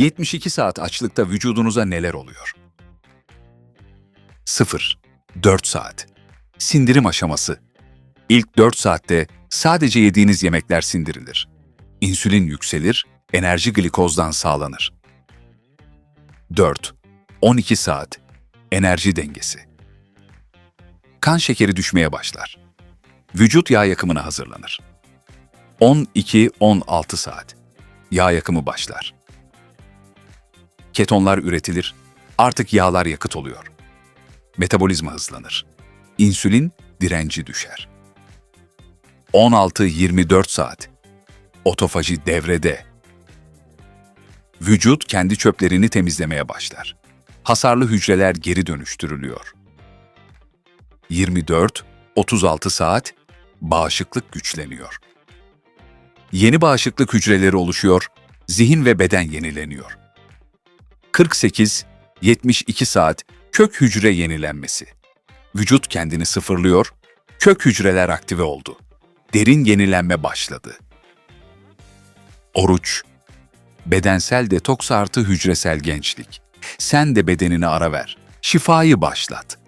72 saat açlıkta vücudunuza neler oluyor? 0. 4 saat. Sindirim aşaması. İlk 4 saatte sadece yediğiniz yemekler sindirilir. İnsülin yükselir, enerji glikozdan sağlanır. 4. 12 saat. Enerji dengesi. Kan şekeri düşmeye başlar. Vücut yağ yakımına hazırlanır. 12-16 saat. Yağ yakımı başlar. Ketonlar üretilir, artık yağlar yakıt oluyor. Metabolizma hızlanır. İnsülin direnci düşer. 16-24 saat. Otofaji devrede. Vücut kendi çöplerini temizlemeye başlar. Hasarlı hücreler geri dönüştürülüyor. 24-36 saat bağışıklık güçleniyor. Yeni bağışıklık hücreleri oluşuyor, zihin ve beden yenileniyor. 48-72 saat kök hücre yenilenmesi. Vücut kendini sıfırlıyor, kök hücreler aktive oldu. Derin yenilenme başladı. Oruç, bedensel detoks artı hücresel gençlik. Sen de bedenine ara ver, şifayı başlat.